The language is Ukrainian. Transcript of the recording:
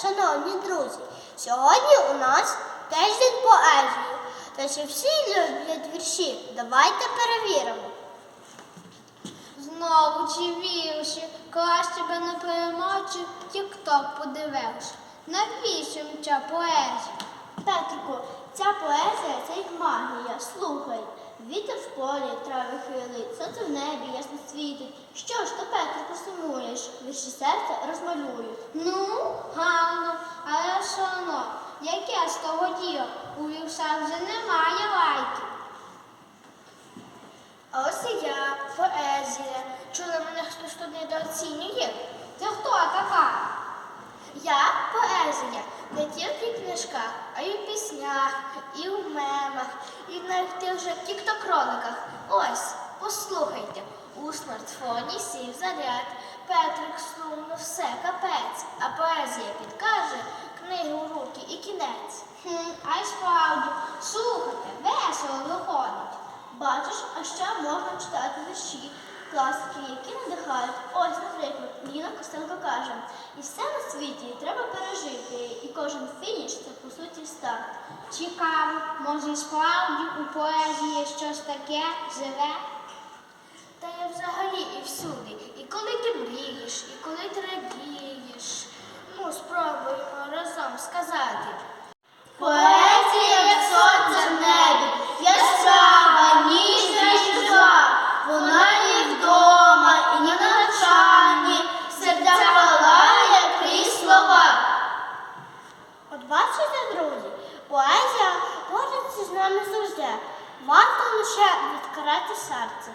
шановні друзі, сьогодні у нас тиждень поезії. Та чи всі люблять вірші? Давайте перевіримо. Знову чи вірші, краще би не перемочив, тік-ток подививши. Навіщо ця поезія? Петрику, ця поезія це як магія. Слухай. Вітер в полі, трави хилить, сонце в небі ясно світить. Що ж то, Петрику, сумуєш? Вірші серця розмалюють. Ну, яке з того діло? У віршах вже немає лайків. А ось і я, поезія. Чули мене хтось тут недооцінює? Ти хто така? Я поезія не тільки в книжках, а й у піснях, і в мемах, і навіть тих же тікток-роликах. Ось, послухайте, у смартфоні сів заряд, Петрик сумно, все капець, а поезія підкаже книгу в руки і кінець. Хм, а й справді, слухайте, весело виходить. Бачиш, а ще можна читати вірші, класики, які надихають. Ось, наприклад, Ліна Костенко каже, і все на світі треба пережити, і кожен фініш це по суті старт. Цікаво, може справді у поезії щось таке живе? Та я взагалі і всюди. І коли ти мрієш, і коли ти радієш. Ну, спробуємо разом сказати. Поезія як сонце в небі, яскрава, ніжна і жива. Вона і вдома, і на навчанні, серця палає крізь слова. От бачите, друзі, поезія бореться з нами завжди. Варто лише відкрити серце.